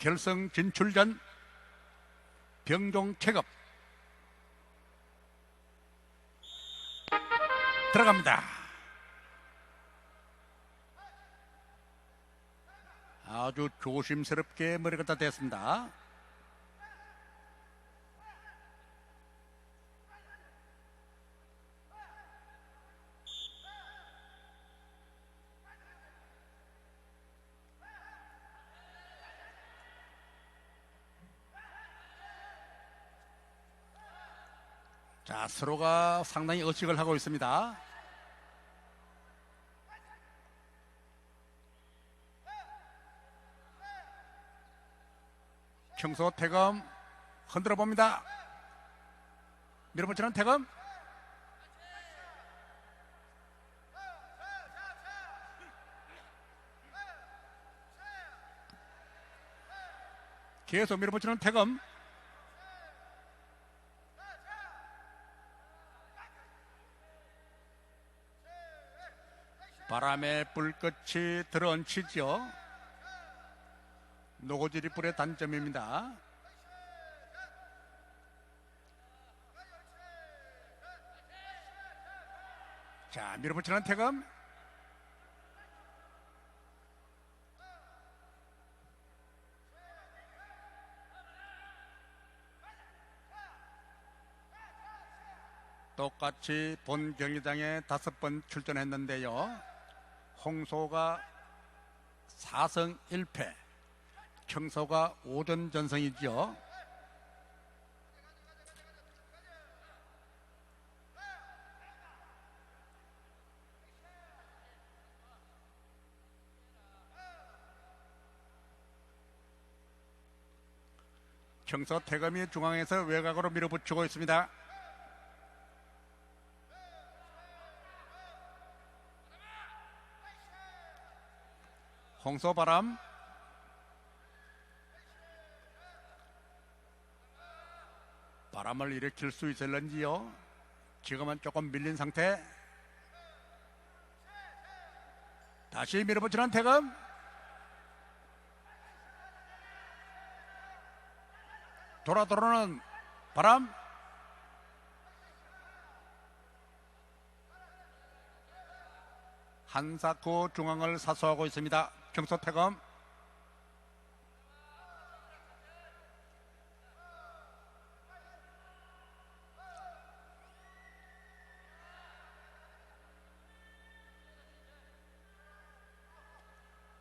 결승 진출전 병종 체급 들어갑니다. 아주 조심스럽게 머리가 다 됐습니다. 서로가 상당히 의식을 하고 있습니다. 청소 태금 흔들어 봅니다. 밀어붙이는 태금. 계속 밀어붙이는 태금. 바람의 불꽃이 들어얹히죠. 노고지리 불의 단점입니다. 자, 밀어붙이는 태금. 똑같이 본 경기장에 다섯 번 출전했는데요. 홍소가 4승 1패, 청소가 5전 전승이죠. 청소 태금이 중앙에서 외곽으로 밀어붙이고 있습니다. 홍소바람. 바람을 일으킬 수 있을런지요? 지금은 조금 밀린 상태. 다시 밀어붙이는 태금 돌아 돌아오는 바람. 한사코 중앙을 사수하고 있습니다. 경서 태검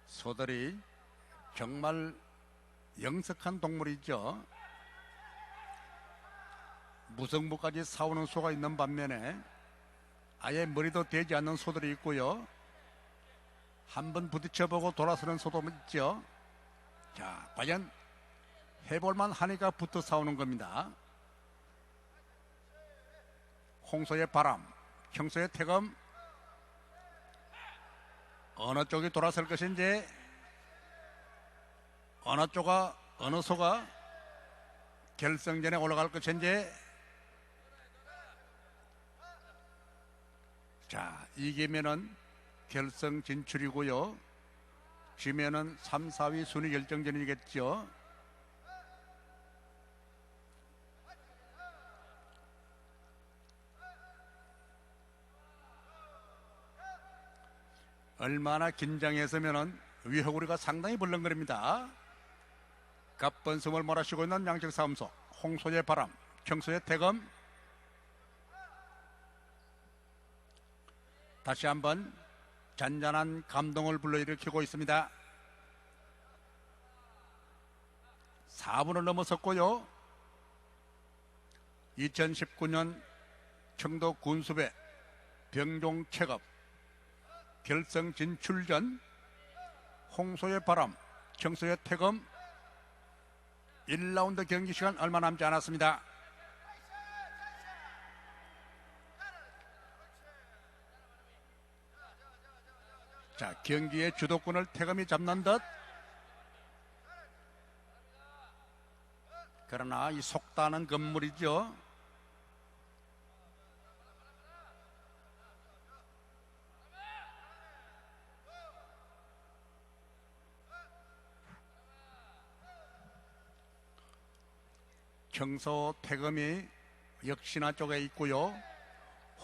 소들이 정말 영석한 동물이죠. 무성부까지 싸우는 소가 있는 반면에 아예 머리도 되지 않는 소들이 있고요. 한번 부딪혀보고 돌아서는 소도 있죠. 자, 과연 해볼만 하니까 붙어 싸우는 겁니다. 홍소의 바람, 형소의 태검, 어느 쪽이 돌아설 것인지, 어느 쪽가 어느 소가 결승전에 올라갈 것인지, 자, 이기면은 결승 진출이고요. 지면은 3, 4위 순위 결정전이겠죠. 얼마나 긴장했으면은 위허구리가 상당히 벌렁거립니다. 갑번숨을 몰아쉬고 있는 양측사무소 홍소의 바람, 경소의 태검 다시 한번 잔잔한 감동을 불러일으키고 있습니다. 4분을 넘어섰고요. 2019년 청도 군수배 병종 체급 결승 진출 전 홍소의 바람, 청소의 태검 1라운드 경기 시간 얼마 남지 않았습니다. 자, 경기의 주도권을 태검이 잡는 듯. 그러나 이 속다는 건물이죠. 청소 태금이 역시나 쪽에 있고요.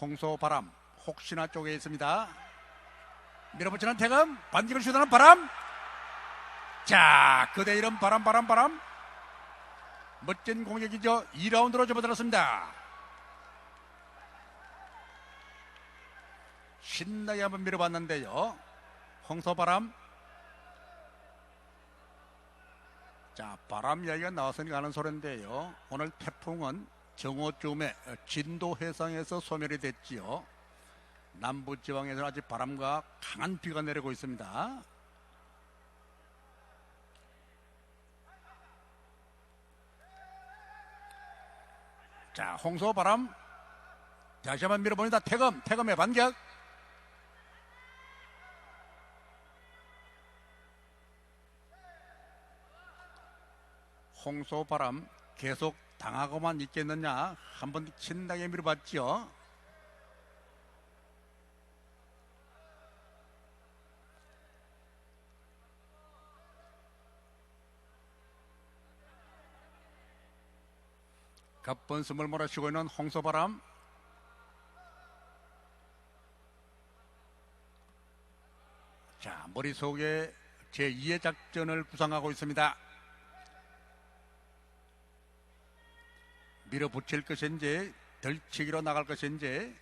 홍소 바람 혹시나 쪽에 있습니다. 밀어붙이는 태금 반직을 시도하는 바람. 자 그대 이름 바람 바람 바람. 멋진 공격이죠. 2라운드로 접어들었습니다. 신나게 한번 밀어봤는데요. 홍소바람. 자, 바람 이야기가 나왔으니까 하는 소리인데요. 오늘 태풍은 정오쯤에 진도 해상에서 소멸이 됐지요. 남부 지방에서 아직 바람과 강한 비가 내리고 있습니다. 자, 홍소 바람. 다시 한번 밀어봅니다. 태금, 태금의 반격. 홍소 바람 계속 당하고만 있겠느냐 한번 신나게 밀어봤죠. 가쁜 숨을 몰아쉬고 있는 홍소바람. 자 머릿속에 제2의 작전을 구상하고 있습니다. 밀어붙일 것인지 덜치기로 나갈 것인지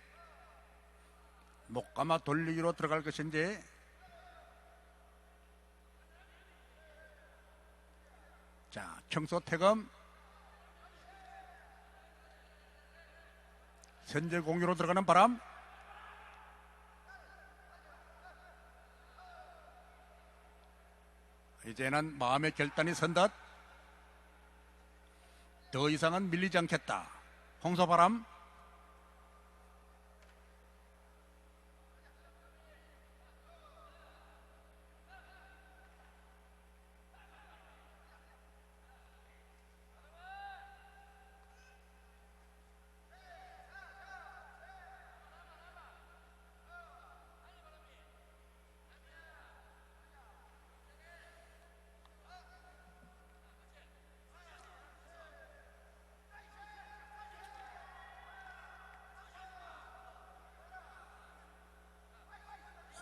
목감아 돌리기로 들어갈 것인지 자 청소 태금 현재 공유로 들어가는 바람. 이제는 마음의 결단이 선듯 더 이상은 밀리지 않겠다. 홍소바람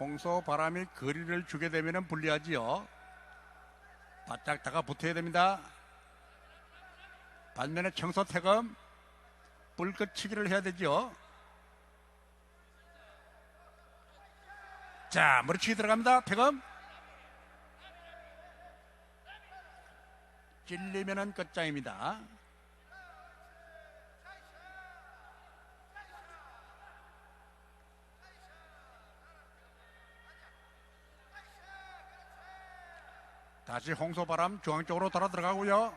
홍소 바람이 거리를 주게 되면 불리하지요. 바짝 다가 붙어야 됩니다. 반면에 청소 태금 불끝치기를 해야 되죠. 자, 머리치기 들어갑니다. 태금. 찔리면은 끝장입니다. 다시 홍소바람 중앙 쪽으로 돌아 들어가고요.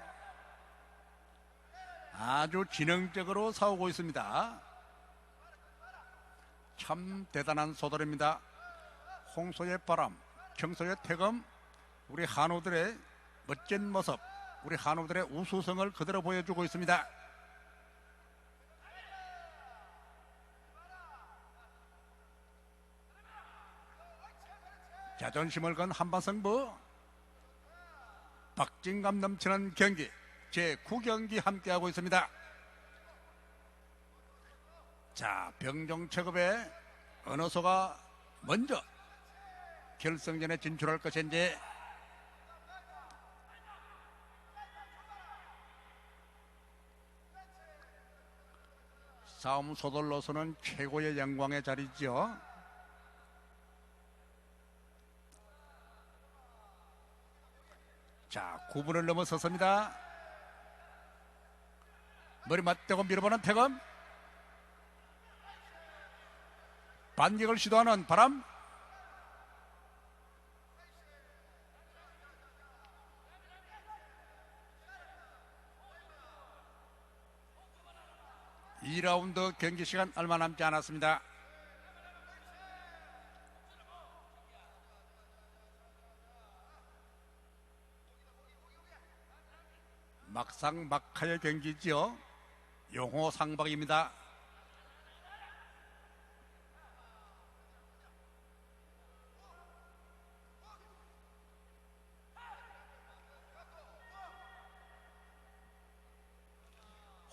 아주 지능적으로 싸우고 있습니다. 참 대단한 소돌입니다. 홍소의 바람, 청소의 태금, 우리 한우들의 멋진 모습, 우리 한우들의 우수성을 그대로 보여주고 있습니다. 자존심을 건 한판 승부. 박진감 넘치는 경기 제9경기 함께하고 있습니다. 자, 병정 체급에 어느 소가 먼저 결승전에 진출할 것인지 싸움 소돌로서는 최고의 영광의 자리죠. 자, 9분을 넘어섰습니다. 머리 맞대고 밀어보는 태검. 반격을 시도하는 바람. (2라운드) 경기 시간 얼마 남지 않았습니다. 막상 막하의 경기지요. 용호 상박입니다.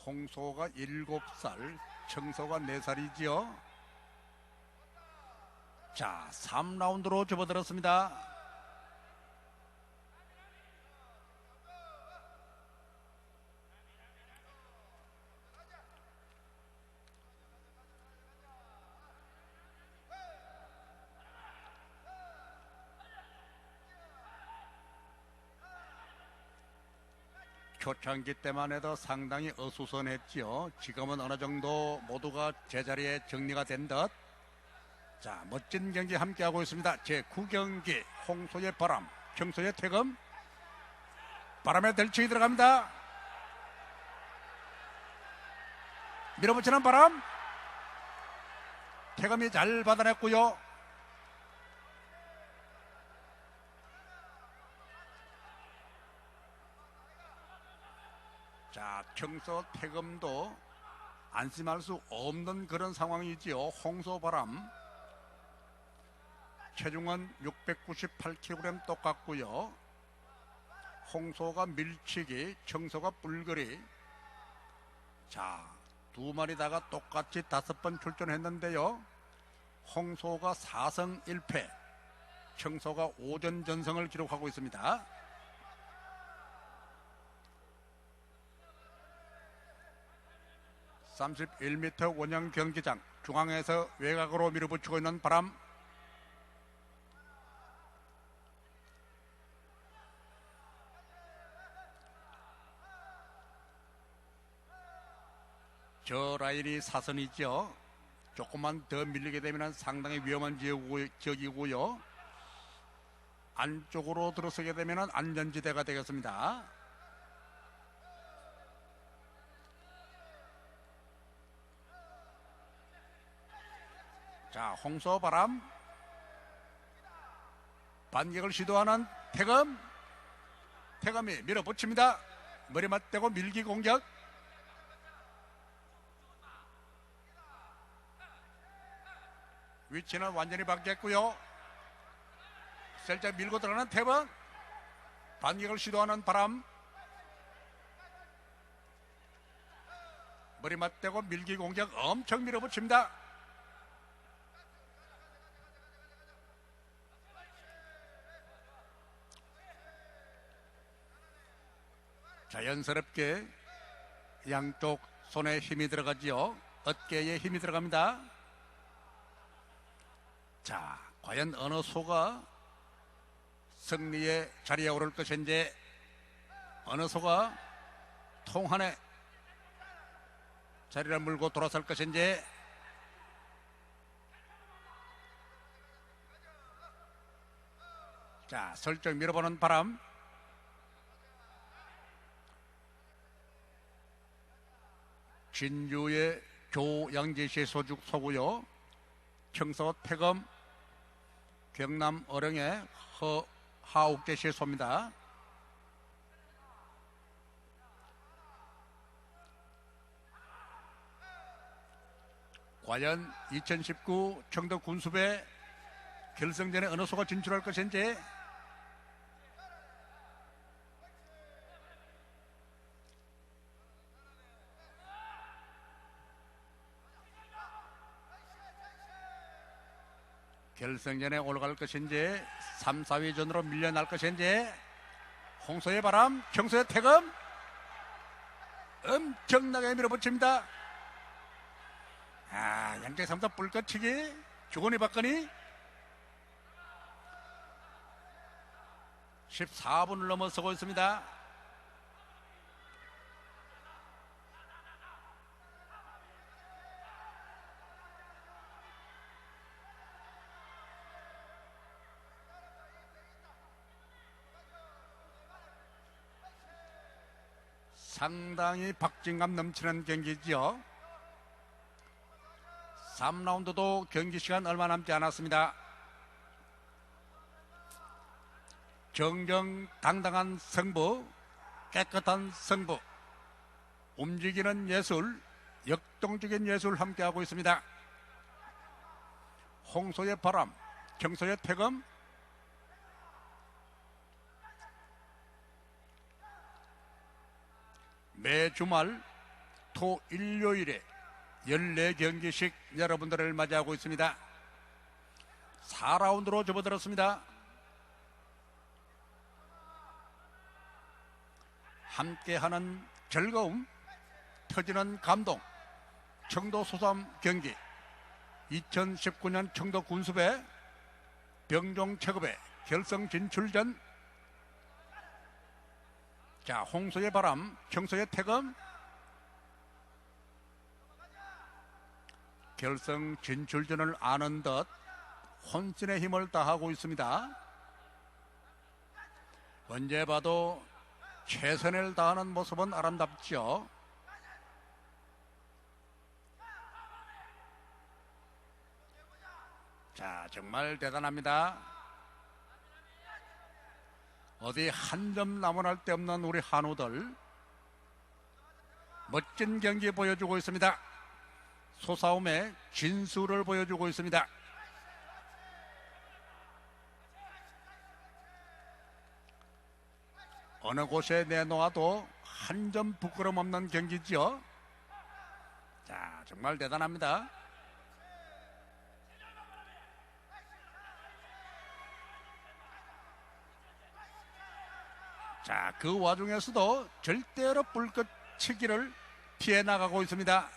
홍소가 7살, 청소가 4살이지요. 자, 3라운드로 접어들었습니다. 초창기 때만 해도 상당히 어수선했지요. 지금은 어느 정도 모두가 제자리에 정리가 된 듯. 자, 멋진 경기 함께하고 있습니다. 제 9경기 홍소의 바람, 경소의 태금. 바람에 델치기 들어갑니다. 밀어붙이는 바람. 태금이 잘 받아냈고요. 자, 청소 태금도 안심할 수 없는 그런 상황이지요. 홍소바람. 체중은 698kg 똑같고요. 홍소가 밀치기, 청소가 뿔거리. 자, 두 마리 다가 똑같이 다섯 번 출전했는데요. 홍소가 4승 1패, 청소가 5전 전승을 기록하고 있습니다. 31m 원형 경기장 중앙에서 외곽으로 밀어붙이고 있는 바람. 저 라인이 사선이죠 조금만 더 밀리게 되면 상당히 위험한 지역이고- 지역이고요. 안쪽으로 들어서게 되면 안전지대가 되겠습니다 자, 홍소바람. 반격을 시도하는 태금. 태금이 밀어붙입니다. 머리 맞대고 밀기 공격. 위치는 완전히 바뀌었고요. 살짝 밀고 들어가는 태금. 반격을 시도하는 바람. 머리 맞대고 밀기 공격 엄청 밀어붙입니다. 자연스럽게 양쪽 손에 힘이 들어가지요. 어깨에 힘이 들어갑니다. 자, 과연 어느 소가 승리의 자리에 오를 것인지 어느 소가 통한의 자리를 물고 돌아설 것인지 자, 설정 밀어보는 바람 진주의 조양재시의 소죽 소고요 청서 태검 경남 어령의 허 하옥재시의 소입니다. 과연 2019 청도 군수배 결승전에 어느 소가 진출할 것인지 결승전에 올라갈 것인지 3, 4위전으로 밀려날 것인지 홍소의 바람, 경소의 태금 엄청나게 밀어붙입니다. 아, 양재 삼사 불꽃치기 주거니 받거니 14분을 넘어서고 있습니다. 상당히 박진감 넘치는 경기지요. 3라운드도 경기 시간 얼마 남지 않았습니다. 정정당당한 승부, 깨끗한 승부, 움직이는 예술, 역동적인 예술 함께하고 있습니다. 홍소의 바람, 경소의 태금, 매 주말 토 일요일에 14경기씩 여러분들을 맞이하고 있습니다. 4라운드로 접어들었습니다. 함께하는 즐거움, 터지는 감동, 청도 소삼 경기 2019년 청도 군수배 병종 체급의 결성 진출전 자 홍소의 바람 청소의 태금. 결성 진출전을 아는 듯 혼신의 힘을 다하고 있습니다. 언제 봐도 최선을 다하는 모습은 아름답죠 자, 정말 대단합니다. 어디 한 점 남원할 데 없는 우리 한우들 멋진 경기 보여주고 있습니다. 소싸움의 진수를 보여주고 있습니다. 어느 곳에 내놓아도 한 점 부끄럼 없는 경기지요. 자, 정말 대단합니다. 자, 그 와중에서도 절대로 불꽃치기를 피해 나가고 있습니다.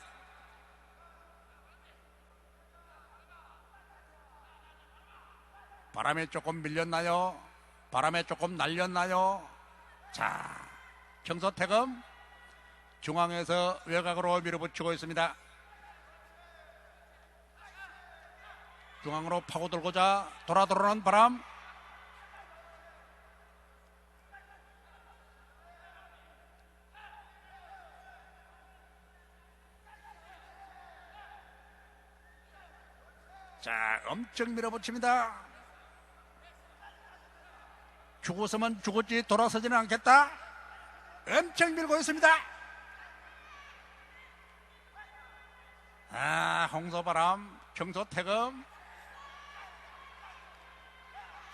바람에 조금 밀렸나요? 바람에 조금 날렸나요? 자, 경서태금 중앙에서 외곽으로 밀어붙이고 있습니다. 중앙으로 파고들고자 돌아 들어오는 바람 자, 엄청 밀어붙입니다. 죽었으면 죽었지 돌아서지는 않겠다. 엄청 밀고 있습니다. 아, 홍서바람, 경서태금.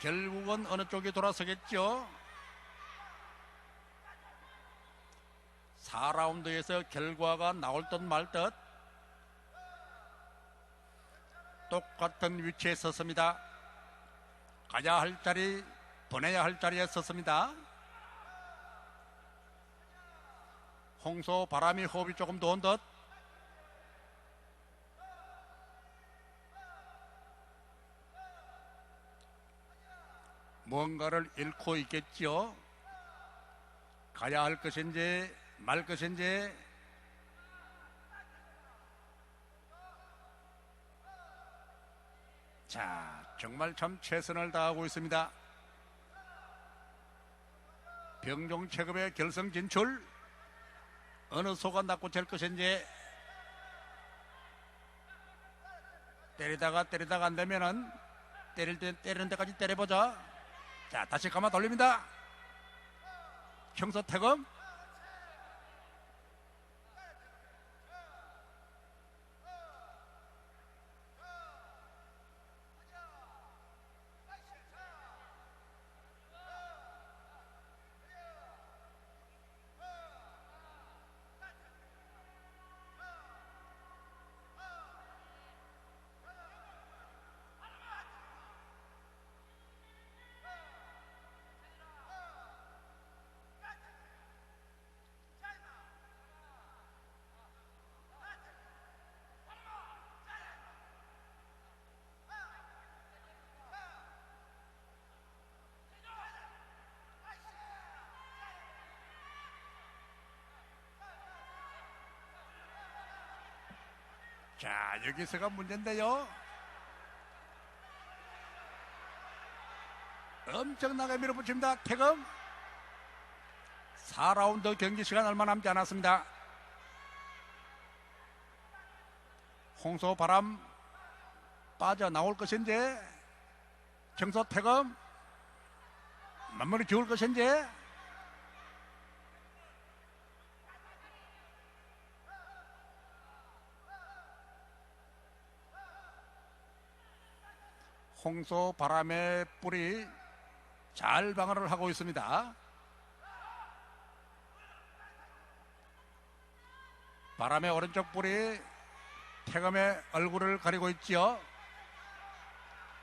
결국은 어느 쪽이 돌아서겠죠? 4라운드에서 결과가 나올 듯 말 듯. 똑같은 위치에 섰습니다. 가야 할 자리, 보내야 할 자리에 섰습니다. 홍소 바람이 호흡이 조금 더운 듯. 뭔가를 잃고 있겠지요. 가야 할 것인지 말 것인지 자, 정말 참 최선을 다하고 있습니다. 병종 체급의 결성 진출 어느 소가 낫고 될 것인지 때리다가 때리다가 안 되면은 때릴 때 때리는 데까지 때려보자. 자, 다시 감아 돌립니다. 형서태금 자, 여기서가 문제인데요. 엄청나게 밀어붙입니다. 태금. 4라운드 경기 시간 얼마 남지 않았습니다. 홍소 바람 빠져나올 것인지 정서 태금 만물이 지울 것인지 홍소 바람의 뿔이 잘 방어를 하고 있습니다. 바람의 오른쪽 불이 태검의 얼굴을 가리고 있지요.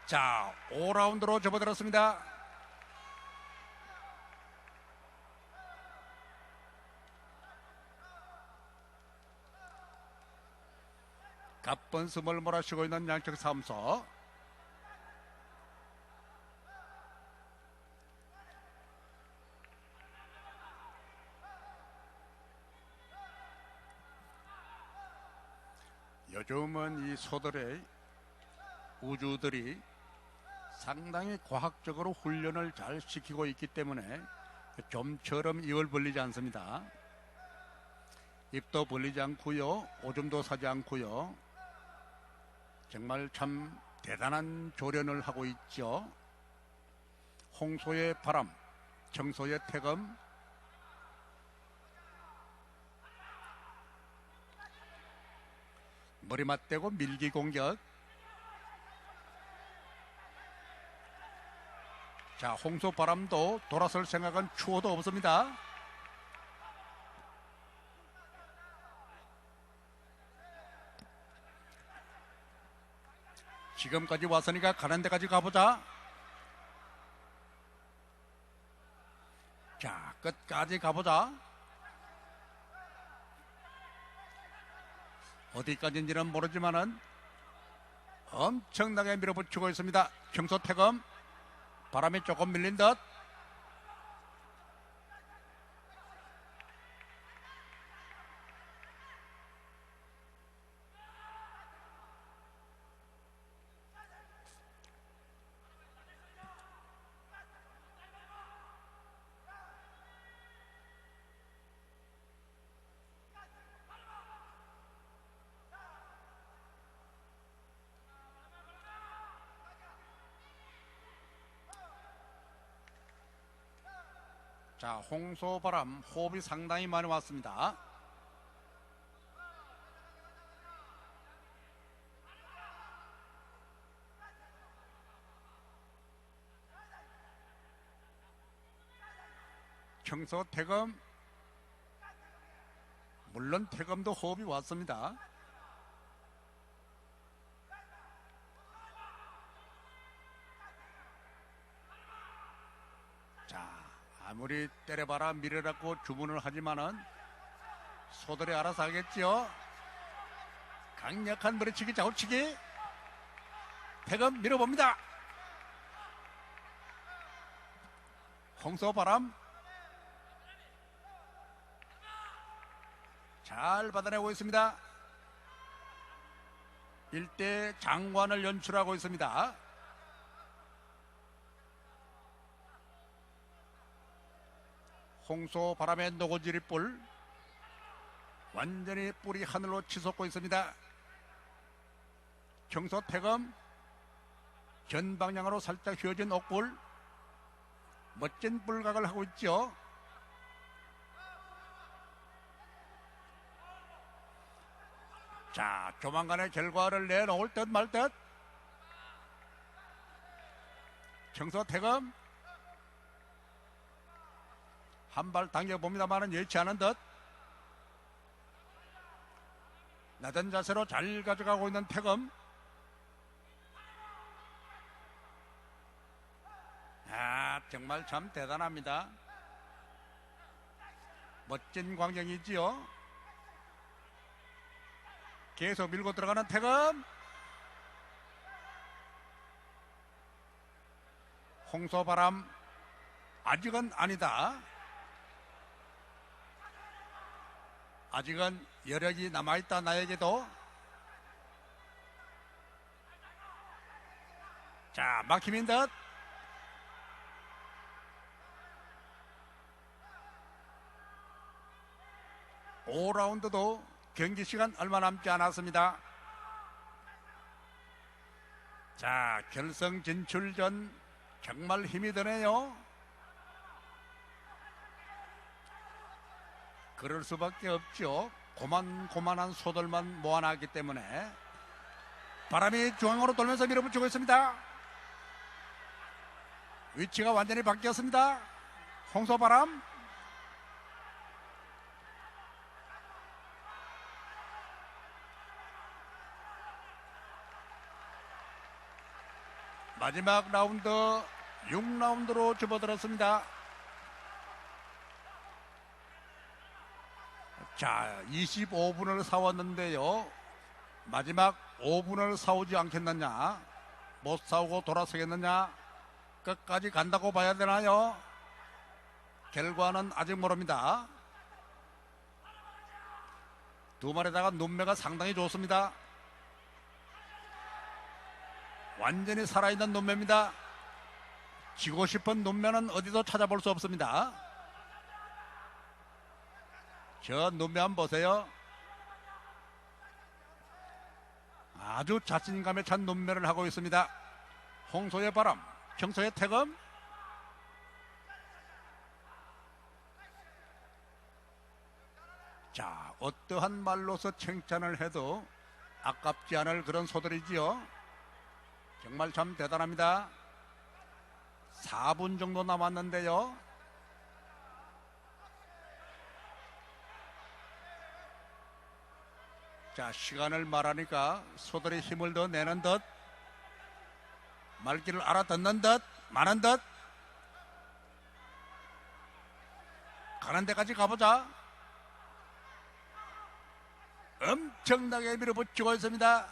자, 5라운드로 접어들었습니다. 가쁜 숨을 몰아쉬고 있는 양측 사무소. 요즘은 이 소들의 우주들이 상당히 과학적으로 훈련을 잘 시키고 있기 때문에 좀처럼 입을 벌리지 않습니다. 입도 벌리지 않고요, 오줌도 사지 않고요. 정말 참 대단한 조련을 하고 있죠. 홍소의 바람, 청소의 태검, 머리 맞대고 밀기 공격. 자, 홍소 바람도 돌아설 생각은 추워도 없습니다. 지금까지 왔으니까 가는 데까지 가보자. 자, 끝까지 가보자. 어디까지인지는 모르지만은 엄청나게 밀어붙이고 있습니다. 평소 태검 바람이 조금 밀린 듯. 자, 홍소바람 호흡이 상당히 많이 왔습니다. 청소 태검 물론 태검도 호흡이 왔습니다. 자, 아무리 때려봐라 밀어라고 주문을 하지만은 소들이 알아서 하겠지요. 강력한 머리치기 좌우치기 태금 밀어봅니다. 홍소 바람 잘 받아내고 있습니다. 일대 장관을 연출하고 있습니다. 홍소 바람에 노고지리 뿔 완전히 뿔이 하늘로 치솟고 있습니다. 경소 태검 전 방향으로 살짝 휘어진 옥불 멋진 뿔각을 하고 있죠. 자, 조만간에 결과를 내놓을 듯 말 듯. 청소 태검 한 발 당겨봅니다만은 여의치 않은 듯. 낮은 자세로 잘 가져가고 있는 태검. 아, 정말 참 대단합니다. 멋진 광경이지요. 계속 밀고 들어가는 태검. 홍소바람 아직은 아니다. 아직은 여력이 남아있다 나에게도 자 막힘인 듯 오라운드도 경기 시간 얼마 남지 않았습니다. 자 결승 진출전 정말 힘이 드네요. 그럴 수밖에 없죠. 고만고만한 소들만 모아놨기 때문에 바람이 중앙으로 돌면서 밀어붙이고 있습니다. 위치가 완전히 바뀌었습니다. 홍소바람 마지막 라운드 6라운드로 접어들었습니다. 자, 25분을 사왔는데요. 마지막 5분을 사오지 않겠느냐? 못 사오고 돌아서겠느냐? 끝까지 간다고 봐야 되나요? 결과는 아직 모릅니다. 두 마리다가 눈매가 상당히 좋습니다. 완전히 살아있는 눈매입니다. 지고 싶은 눈매는 어디도 찾아볼 수 없습니다. 저 한번 보세요. 아주 자신감에 찬 눈매를 하고 있습니다. 홍소의 바람, 경소의 태금. 자, 어떠한 말로서 칭찬을 해도 아깝지 않을 그런 소들이지요. 정말 참 대단합니다. 4분 정도 남았는데요. 자, 시간을 말하니까 소들이 힘을 더 내는 듯, 말귀를 알아듣는 듯, 많은 듯, 가는 데까지 가보자. 엄청나게 밀어붙이고 있습니다.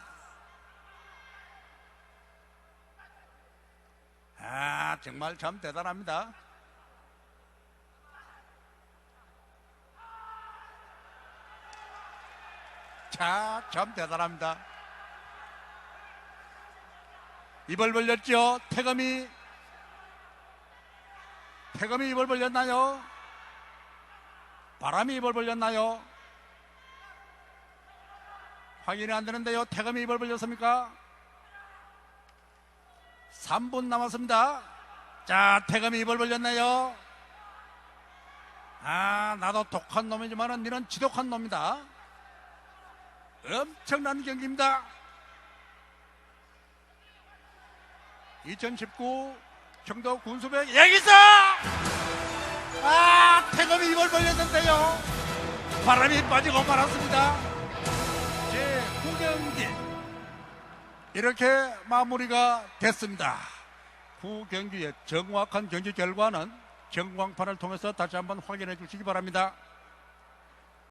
아, 정말 참 대단합니다. 자, 참 대단합니다. 입을 벌렸죠? 태검이. 태검이 입을 벌렸나요? 바람이 입을 벌렸나요? 확인이 안 되는데요. 태검이 입을 벌렸습니까? 3분 남았습니다. 자, 태검이 입을 벌렸네요. 아, 나도 독한 놈이지만은 니는 지독한 놈이다. 엄청난 경기입니다. 2019 청도 군수배 여기서 아 태검이 입을 벌렸는데요. 바람이 빠지고 말았습니다. 제 9경기 이렇게 마무리가 됐습니다. 9경기의 정확한 경기 결과는 경광판을 통해서 다시 한번 확인해 주시기 바랍니다.